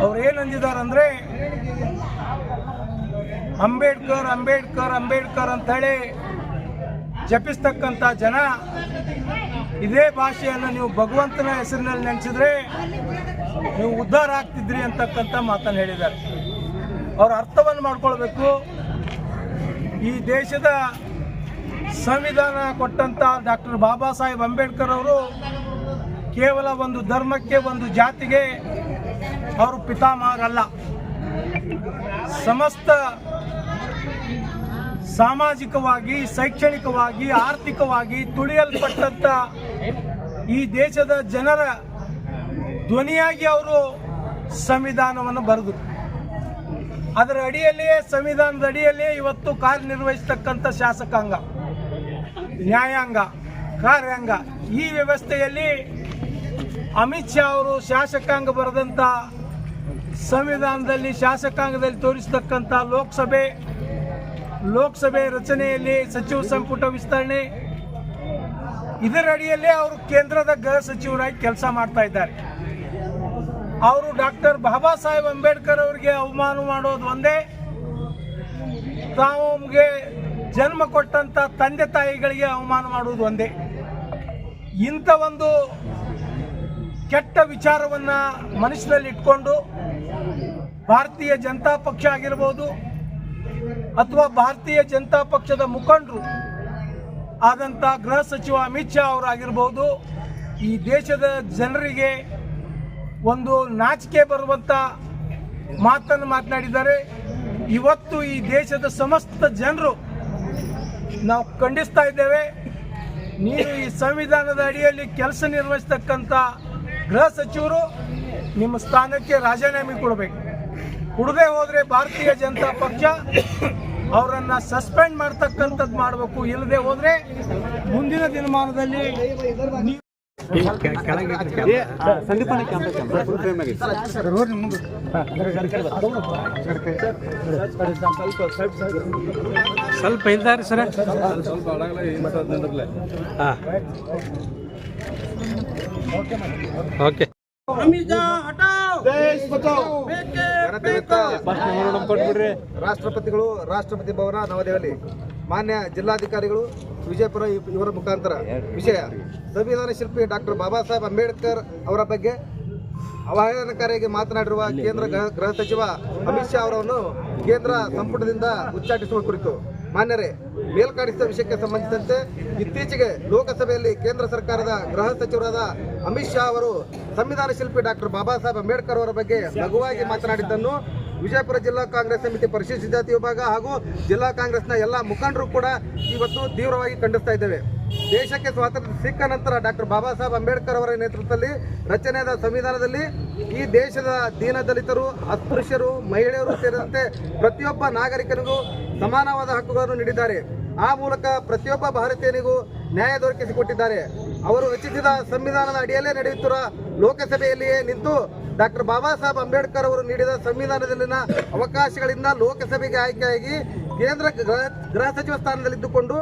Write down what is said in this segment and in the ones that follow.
ಅವ್ರು ಏನು ಅಂದಿದ್ದಾರಂದ್ರೆ ಅಂಬೇಡ್ಕರ್ ಅಂಬೇಡ್ಕರ್ ಅಂಬೇಡ್ಕರ್ ಅಂತೇಳಿ ಜಪಿಸ್ತಕ್ಕಂಥ ಜನ ಇದೇ ಭಾಷೆಯನ್ನು ನೀವು ಭಗವಂತನ ಹೆಸರಿನಲ್ಲಿ ನೆನೆಸಿದ್ರೆ ನೀವು ಉದ್ಧಾರ ಆಗ್ತಿದ್ರಿ ಅಂತಕ್ಕಂಥ ಮಾತನ್ನು ಹೇಳಿದ್ದಾರೆ. ಅವ್ರ ಅರ್ಥವನ್ನು ಮಾಡ್ಕೊಳ್ಬೇಕು. ಈ ದೇಶದ ಸಂವಿಧಾನ ಕೊಟ್ಟಂತ ಡಾಕ್ಟರ್ ಬಾಬಾ ಸಾಹೇಬ್ ಅಂಬೇಡ್ಕರ್ ಅವರು ಕೇವಲ ಒಂದು ಧರ್ಮಕ್ಕೆ, ಒಂದು ಜಾತಿಗೆ ಅವರು ಪಿತಾಮಹರಲ್ಲ. ಸಮಸ್ತ ಸಾಮಾಜಿಕವಾಗಿ, ಶೈಕ್ಷಣಿಕವಾಗಿ, ಆರ್ಥಿಕವಾಗಿ ತುಳಿಯಲ್ಪಟ್ಟಂತ ಈ ದೇಶದ ಜನರ ಧ್ವನಿಯಾಗಿ ಅವರು ಸಂವಿಧಾನವನ್ನು ಬರೆದು ಅದರ ಅಡಿಯಲ್ಲಿಯೇ, ಸಂವಿಧಾನದ ಅಡಿಯಲ್ಲಿಯೇ ಇವತ್ತು ಕಾರ್ಯನಿರ್ವಹಿಸ್ತಕ್ಕಂಥ ಶಾಸಕಾಂಗ, ನ್ಯಾಯಾಂಗ, ಕಾರ್ಯಾಂಗ ಈ ವ್ಯವಸ್ಥೆಯಲ್ಲಿ ಅಮಿತ್ ಶಾ ಅವರು ಶಾಸಕಾಂಗ ಬರೆದಂಥ ಸಂವಿಧಾನದಲ್ಲಿ ಶಾಸಕಾಂಗದಲ್ಲಿ ತೋರಿಸತಕ್ಕಂಥ ಲೋಕಸಭೆ ಲೋಕಸಭೆ ರಚನೆಯಲ್ಲಿ ಸಚಿವ ಸಂಪುಟ ವಿಸ್ತರಣೆ. ಇದರ ಅಡಿಯಲ್ಲೇ ಅವರು ಕೇಂದ್ರದ ಗೃಹ ಸಚಿವರಾಗಿ ಕೆಲಸ ಮಾಡ್ತಾ ಇದ್ದಾರೆ. ಅವರು ಡಾಕ್ಟರ್ ಬಾಬಾ ಸಾಹೇಬ್ ಅಂಬೇಡ್ಕರ್ ಅವರಿಗೆ ಅವಮಾನ ಮಾಡೋದು ಒಂದೇ. ತಾವುಗೆ ಜನ್ಮ ಕೊಟ್ಟಂತ ತಂದೆ ತಾಯಿಗಳಿಗೆ ಅವಮಾನ ಮಾಡುವುದು ಒಂದೇ. ಇಂಥ ಒಂದು ಕೆಟ್ಟ ವಿಚಾರವನ್ನ ಮನಸ್ಸಿನಲ್ಲಿ ಇಟ್ಕೊಂಡು ಭಾರತೀಯ ಜನತಾ ಪಕ್ಷ ಆಗಿರ್ಬೋದು ಅಥವಾ ಭಾರತೀಯ ಜನತಾ ಪಕ್ಷದ ಮುಖಂಡರು ಆದಂಥ ಗೃಹ ಸಚಿವ ಅಮಿತ್ ಶಾ ಅವರಾಗಿರ್ಬೋದು, ಈ ದೇಶದ ಜನರಿಗೆ ಒಂದು ನಾಚಿಕೆ ಬರುವಂಥ ಮಾತನ್ನು ಮಾತನಾಡಿದ್ದಾರೆ. ಇವತ್ತು ಈ ದೇಶದ ಸಮಸ್ತ ಜನರು ನಾವು ಖಂಡಿಸ್ತಾ ಇದ್ದೇವೆ. ನೀವು ಈ ಸಂವಿಧಾನದ ಅಡಿಯಲ್ಲಿ ಕೆಲಸ ನಿರ್ವಹಿಸ್ತಕ್ಕಂಥ ಗೃಹ ಸಚಿವರು ನಿಮ್ಮ ಸ್ಥಾನಕ್ಕೆ ರಾಜೀನಾಮೆ ಕೊಡಬೇಕು. ಕೊಡದೆ ಹೋದರೆ ಭಾರತೀಯ ಜನತಾ ಪಕ್ಷ ಅವರನ್ನ ಸಸ್ಪೆಂಡ್ ಮಾಡ್ತಕ್ಕಂಥದ್ದು ಮಾಡಬೇಕು. ಇಲ್ಲದೆ ಹೋದರೆ ಮುಂದಿನ ದಿನಮಾನದಲ್ಲಿ ನೀವು ಸ್ವಲ್ಪ ಇದ್ದಾರೆ ಸರ್. ಓಕೆ ರಾಷ್ಟ್ರಪತಿಗಳು ರಾಷ್ಟ್ರಪತಿ ಭವನ ನವದೆಹಲಿ. ಮಾನ್ಯ ಜಿಲ್ಲಾಧಿಕಾರಿಗಳು ವಿಜಯಪುರ ಇವ್- ಇವರ ಮುಖಾಂತರ. ವಿಷಯ. ಸಂವಿಧಾನ ಶಿಲ್ಪಿ ಡಾಕ್ಟರ್ ಬಾಬಾ ಸಾಹೇಬ್ ಅಂಬೇಡ್ಕರ್ ಅವರ ಬಗ್ಗೆ ಅವಹೇಳನಕಾರಿಯಾಗಿ ಮಾತನಾಡಿರುವ ಕೇಂದ್ರ ಗೃಹ ಗೃಹ ಸಚಿವ ಅಮಿತ್ ಶಾ ಅವರನ್ನು ಕೇಂದ್ರ ಸಂಪುಟದಿಂದ ಉಚ್ಚಾಟಿಸುವ ಕುರಿತು. ಮಾನ್ಯರೇ ಮೇಲ್ಕಾಣಿಸಿದ ವಿಷಯಕ್ಕೆ ಸಂಬಂಧಿಸಿದಂತೆ ಇತ್ತೀಚೆಗೆ ಲೋಕಸಭೆಯಲ್ಲಿ ಕೇಂದ್ರ ಸರ್ಕಾರದ ಗೃಹ ಸಚಿವರಾದ ಅಮಿತ್ ಶಾ ಅವರು ಸಂವಿಧಾನ ಶಿಲ್ಪಿ ಡಾಕ್ಟರ್ ಬಾಬಾ ಸಾಹೇಬ್ ಅಂಬೇಡ್ಕರ್ ಅವರ ಬಗ್ಗೆ ಲಘುವಾಗಿ ಮಾತನಾಡಿದ್ದನ್ನು ವಿಜಯಪುರ ಜಿಲ್ಲಾ ಕಾಂಗ್ರೆಸ್ ಸಮಿತಿ ಪರಿಶಿಷ್ಟ ಜಾತಿ ವಿಭಾಗ ಹಾಗೂ ಜಿಲ್ಲಾ ಕಾಂಗ್ರೆಸ್ನ ಎಲ್ಲ ಮುಖಂಡರು ಕೂಡ ಇವತ್ತು ತೀವ್ರವಾಗಿ ಖಂಡಿಸ್ತಾ ಇದ್ದೇವೆ. ದೇಶಕ್ಕೆ ಸ್ವಾತಂತ್ರ್ಯ ಸಿಕ್ಕ ನಂತರ ಡಾಕ್ಟರ್ ಬಾಬಾ ಸಾಹೇಬ್ ಅಂಬೇಡ್ಕರ್ ಅವರ ನೇತೃತ್ವದಲ್ಲಿ ರಚನೆಯಾದ ಸಂವಿಧಾನದಲ್ಲಿ ಈ ದೇಶದ ದೀನ ದಲಿತರು, ಅಸ್ಪೃಶ್ಯರು, ಮಹಿಳೆಯರು ಸೇರಿದಂತೆ ಪ್ರತಿಯೊಬ್ಬ ನಾಗರಿಕನಿಗೂ ಸಮಾನವಾದ ಹಕ್ಕುಗಳನ್ನು ನೀಡಿದ್ದಾರೆ. ಆ ಮೂಲಕ ಪ್ರತಿಯೊಬ್ಬ ಭಾರತೀಯನಿಗೂ ನ್ಯಾಯ ದೊರಕಿಸಿಕೊಟ್ಟಿದ್ದಾರೆ. ಅವರು ರಚಿಸಿದ ಸಂವಿಧಾನದ ಅಡಿಯಲ್ಲೇ ನಡೆಯುತ್ತಿರುವ ಲೋಕಸಭೆಯಲ್ಲಿಯೇ ನಿಂತು ಡಾಕ್ಟರ್ ಬಾಬಾ ಸಾಹೇಬ್ ಅಂಬೇಡ್ಕರ್ ಅವರು ನೀಡಿದ ಸಂವಿಧಾನದಲ್ಲಿನ ಅವಕಾಶಗಳಿಂದ ಲೋಕಸಭೆಗೆ ಆಯ್ಕೆಯಾಗಿ ಕೇಂದ್ರ ಗೃಹ ಸಚಿವ ಸ್ಥಾನದಲ್ಲಿದ್ದುಕೊಂಡು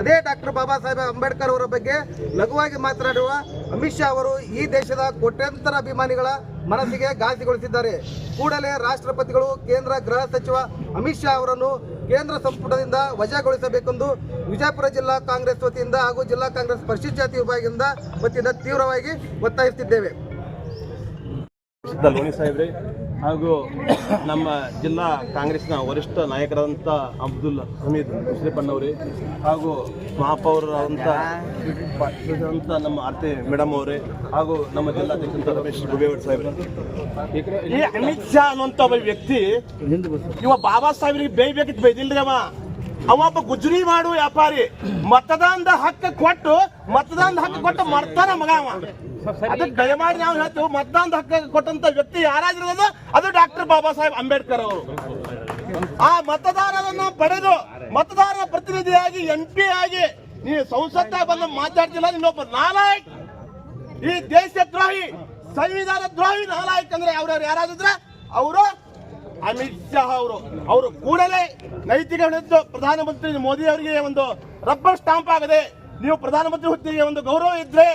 ಅದೇ ಡಾಕ್ಟರ್ ಬಾಬಾ ಸಾಹೇಬ್ ಅಂಬೇಡ್ಕರ್ ಅವರ ಬಗ್ಗೆ ಲಘುವಾಗಿ ಮಾತನಾಡುವ ಅಮಿತ್ ಶಾ ಅವರು ಈ ದೇಶದ ಕೋಟ್ಯಂತರ ಅಭಿಮಾನಿಗಳ ಮನಸ್ಸಿಗೆ ಘಾಸಿಗೊಳಿಸಿದ್ದಾರೆ ಕೂಡಲೇ ರಾಷ್ಟ್ರಪತಿಗಳು, ಕೇಂದ್ರ ಗೃಹ ಸಚಿವ ಅಮಿತ್ ಶಾ ಅವರನ್ನು ಕೇಂದ್ರ ಸಂಪುಟದಿಂದ ವಜಾಗೊಳಿಸಬೇಕೆಂದು ವಿಜಯಪುರ ಜಿಲ್ಲಾ ಕಾಂಗ್ರೆಸ್ ವತಿಯಿಂದ ಹಾಗೂ ಜಿಲ್ಲಾ ಕಾಂಗ್ರೆಸ್ ಪರಿಶಿಷ್ಟ ಜಾತಿ ವಿಭಾಗದಿಂದ ವತಿಯಿಂದ ತೀವ್ರವಾಗಿ ಒತ್ತಾಯಿಸುತ್ತಿದ್ದೇವೆ. ಹಾಗೂ ನಮ್ಮ ಜಿಲ್ಲಾ ಕಾಂಗ್ರೆಸ್ನ ವರಿಷ್ಠ ನಾಯಕರಾದಂಥ ಅಬ್ದುಲ್ ಹಮೀದ್ ಮುಸ್ಲಿಪಣ್ಣವ್ರೆ ಹಾಗೂ ಮಹಾಪೌರರಾದಂಥ ಅಂತ ನಮ್ಮ ಆರ್ತಿ ಮೇಡಮ್ ಅವರೇ ಹಾಗೂ ನಮ್ಮ ಜಿಲ್ಲಾಧ್ಯಕ್ಷ ರಮೇಶ್ ಗುಬೇವಡ್ ಸಾಹೇಬ್ ಈ ಅಮಿತ್ ಶಾ ಅನ್ನುವಂಥ ಒಬ್ಬ ವ್ಯಕ್ತಿ ಇವ ಬಾಬಾ ಸಾಹೇಬ್ರಿಗೆ ಬೇಯ್ಬೇಕಿತ್ತು ಬೈದಿಲ್ರಿ ಅವ ಅವ ಒಬ್ಬ ಗುಜರಿ ಮಾಡು ವ್ಯಾಪಾರಿ. ಮತದಾನದ ಹಕ್ಕ ಕೊಟ್ಟು, ಮತದಾನದ ಹಕ್ಕ ಕೊಟ್ಟು ಮರ್ತಾನ ಮಗ ಅವ. ಅದಕ್ಕೆ ದಯಮಾಡಿ ನಾವು ಹೇಳ್ತೀವಿ, ಮತದಾನದ ಹಕ್ಕ ಕೊಟ್ಟಂತ ವ್ಯಕ್ತಿ ಯಾರಾಗಿರೋದು? ಅದು ಡಾಕ್ಟರ್ ಬಾಬಾ ಸಾಹೇಬ್ ಅಂಬೇಡ್ಕರ್ ಅವರು. ಆ ಮತದಾರರನ್ನು ಪಡೆದು, ಮತದಾರರ ಪ್ರತಿನಿಧಿಯಾಗಿ ಎಂ ಪಿ ಆಗಿ ನೀ ಸಂಸತ್ತಾಗ ಬಂದು ಮಾತಾಡ್ತಿಲ್ಲ ಇನ್ನೊಬ್ಬ ನಾಲಾಯಕ್. ಈ ದೇಶ ದ್ರೋಹಿ ಸಂವಿಧಾನ ದ್ರೋಹಿ ನಾಲಾಯಕ್ ಅಂದ್ರೆ ಅವ್ರವ್ರು ಯಾರಾದ್ರೆ ಅವರು ಅಮಿತ್ ಶಾ ಅವರು. ಅವರು ಕೂಡಲೇ ನೈತಿಕ ಪ್ರಧಾನಮಂತ್ರಿ ಮೋದಿ ಅವರಿಗೆ ಒಂದು ರಬ್ಬರ್ ಸ್ಟಾಂಪ್ ಆಗದೆ ನೀವು ಪ್ರಧಾನಮಂತ್ರಿ ಹುದ್ದೆಗೆ ಒಂದು ಗೌರವ ಇದ್ರೆ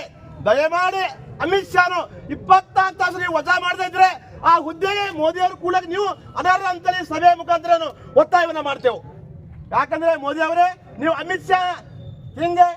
ದಯಮಾಡಿ ಅಮಿತ್ ಶಾನು ಇಪ್ಪತ್ತಾರು ತಾಸು ನೀವು ವಜಾ ಮಾಡದೇ ಇದ್ರೆ ಆ ಹುದ್ದೆಗೆ ಮೋದಿ ಅವರು ಕೂಡ ನೀವು ಅನರ್ಹ ಅಂತಲೇ ಸಭೆ ಮುಖಾಂತರ ಒತ್ತಾಯವನ್ನ ಮಾಡ್ತೇವೆ. ಯಾಕಂದ್ರೆ ಮೋದಿ ಅವರೇ, ನೀವು ಅಮಿತ್ ಶಾ ಹಿಂಗೆ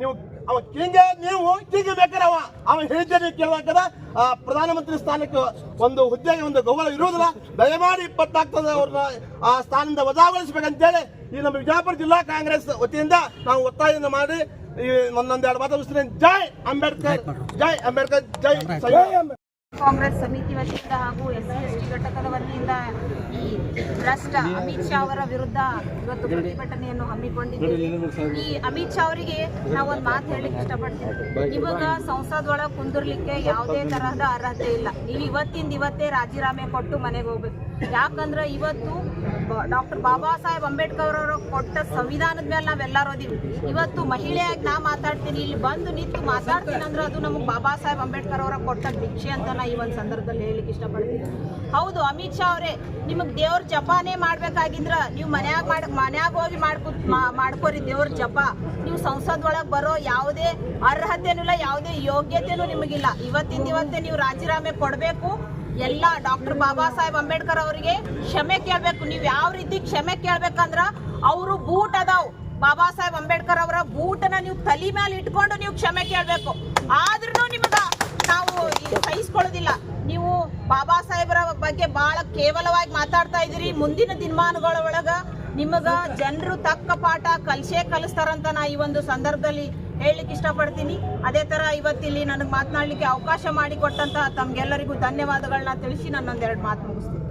ನೀವು ಅವ ಹಿಂಗೆ ನೀವು ಹಿಂಗೆ ಬೇಕಾದ್ರೆ ಅವ ಅವ ಹೇಳಿದ್ದೇನೆ ಕೇಳಬೇಕದ ಆ ಪ್ರಧಾನಮಂತ್ರಿ ಸ್ಥಾನಕ್ಕೆ ಒಂದು ಹುದ್ದೆಗೆ ಒಂದು ಗೌರವ ಇರುವುದಿಲ್ಲ. ದಯಮಾಡಿ ಇಪ್ಪತ್ನಾಲ್ಕದ ಅವ್ರನ್ನ ಆ ಸ್ಥಾನದಿಂದ ವಜಾಗೊಳಿಸಬೇಕಂತೇಳಿ ಈ ನಮ್ಮ ವಿಜಯಪುರ ಜಿಲ್ಲಾ ಕಾಂಗ್ರೆಸ್ ವತಿಯಿಂದ ನಾವು ಒತ್ತಾಯದಿಂದ ಮಾಡಿ ಈ ಒಂದೊಂದೆರಡು ಮಾತು. ಜೈ ಅಂಬೇಡ್ಕರ್ ಜೈ ಅಂಬೇಡ್ಕರ್ ಜೈ ಕಾಂಗ್ರೆಸ್ ಸಮಿತಿ ವತಿಯಿಂದ ಹಾಗೂ ಎಸ್ ಸಿ ಘಟಕದ ವತಿಯಿಂದ ಈ ಭ್ರಷ್ಟ ಅಮಿತ್ ಶಾ ಅವರ ವಿರುದ್ಧ ಇವತ್ತು ಪ್ರತಿಭಟನೆಯನ್ನು ಹಮ್ಮಿಕೊಂಡಿದ್ದೀವಿ. ಈ ಅಮಿತ್ ಶಾ ಅವರಿಗೆ ನಾವು ಒಂದು ಮಾತು ಹೇಳಲಿಕ್ಕೆ ಇಷ್ಟಪಡ್ತೀವಿ ಇವಾಗ ಸಂಸದೊಳಗೆ ಕುಂದಿರ್ಲಿಕ್ಕೆ ಯಾವುದೇ ತರಹದ ಅರ್ಹತೆ ಇಲ್ಲ. ನೀವು ಇವತ್ತಿಂದ ಇವತ್ತೇ ರಾಜೀನಾಮೆ ಕೊಟ್ಟು ಮನೆಗೆ ಹೋಗ್ಬೇಕು. ಯಾಕಂದ್ರೆ ಇವತ್ತು ಡಾಕ್ಟರ್ ಬಾಬಾ ಸಾಹೇಬ್ ಅಂಬೇಡ್ಕರ್ ಅವರು ಕೊಟ್ಟ ಸಂವಿಧಾನದ ಮೇಲೆ ನಾವೆಲ್ಲರೂ ಅದೀವಿ ಇವತ್ತು ಮಹಿಳೆಯಾಗಿ ನಾ ಮಾತಾಡ್ತೀನಿ. ಇಲ್ಲಿ ಬಂದು ನಿಂತು ಮಾತಾಡ್ತೀನಿ ಅಂದ್ರೆ ಅದು ನಮಗೆ ಬಾಬಾ ಸಾಹೇಬ್ ಅಂಬೇಡ್ಕರ್ ಅವರ ಕೊಟ್ಟ ಭಿಕ್ಷೆ ಅಂತ ನಾ ಈ ಒಂದು ಸಂದರ್ಭದಲ್ಲಿ ಹೇಳಿಕ್ಕೆ ಇಷ್ಟಪಡ್ತೀನಿ. ಹೌದು, ಅಮಿತ್ ಶಾ ಅವರೇ, ನಿಮಗೆ ದೇವ್ರ ಜಪಾನೇ ಮಾಡ್ಬೇಕಾಗಿದ್ರ ನೀವು ಮನ್ಯಾಗ ಮಾಡ್, ಮನ್ಯಾಗ ಹೋಗಿ ಮಾಡ್ಕೊ ಮಾಡ್ಕೋರಿ ದೇವ್ರ ಜಪ. ನೀವು ಸಂಸದ್ ಒಳಗೆ ಬರೋ ಯಾವುದೇ ಅರ್ಹತೆನೂ ಇಲ್ಲ, ಯಾವುದೇ ಯೋಗ್ಯತೆನೂ ನಿಮಗಿಲ್ಲ. ಇವತ್ತಿಂದ ಇವತ್ತೆ ನೀವು ರಾಜೀನಾಮೆ ಕೊಡಬೇಕು. ಎಲ್ಲ ಡಾಕ್ಟರ್ ಬಾಬಾ ಸಾಹೇಬ್ ಅಂಬೇಡ್ಕರ್ ಅವರಿಗೆ ಕ್ಷಮೆ ಕೇಳಬೇಕು. ನೀವು ಯಾವ ರೀತಿ ಕ್ಷಮೆ ಕೇಳ್ಬೇಕಂದ್ರ ಅವರು ಬೂಟ್ ಅದಾವ್. ಬಾಬಾ ಸಾಹೇಬ್ ಅಂಬೇಡ್ಕರ್ ಅವರ ಬೂಟನ ನೀವು ತಲಿ ಮೇಲೆ ಇಟ್ಕೊಂಡು ನೀವು ಕ್ಷಮೆ ಕೇಳಬೇಕು. ಆದ್ರೂ ನಿಮಗ ನಾವು ಸಹಿಸ್ಕೊಳ್ಳೋದಿಲ್ಲ. ಬಾಬಾ ಸಾಹೇಬರ ಬಗ್ಗೆ ಬಹಳ ಕೇವಲವಾಗಿ ಮಾತಾಡ್ತಾ ಇದ್ದೀರಿ. ಮುಂದಿನ ದಿನಮಾನಗಳ ಒಳಗ ನಿಮಗ ಜನರು ತಕ್ಕ ಪಾಠ ಕಲ್ಸೇ ಕಲಿಸ್ತಾರಂತ ನಾ ಈ ಒಂದು ಸಂದರ್ಭದಲ್ಲಿ ಹೇಳಲಿಕ್ಕೆ ಇಷ್ಟಪಡ್ತೀನಿ. ಅದೇ ತರ ಇವತ್ತಿಲ್ಲಿ ನನಗೆ ಮಾತನಾಡಲಿಕ್ಕೆ ಅವಕಾಶ ಮಾಡಿಕೊಟ್ಟಂತ ತಮ್ಗೆಲ್ಲರಿಗೂ ಧನ್ಯವಾದಗಳನ್ನ ತಿಳಿಸಿ ನನ್ನೊಂದೆರಡು ಮಾತು ಮುಗಿಸ್ತೀನಿ.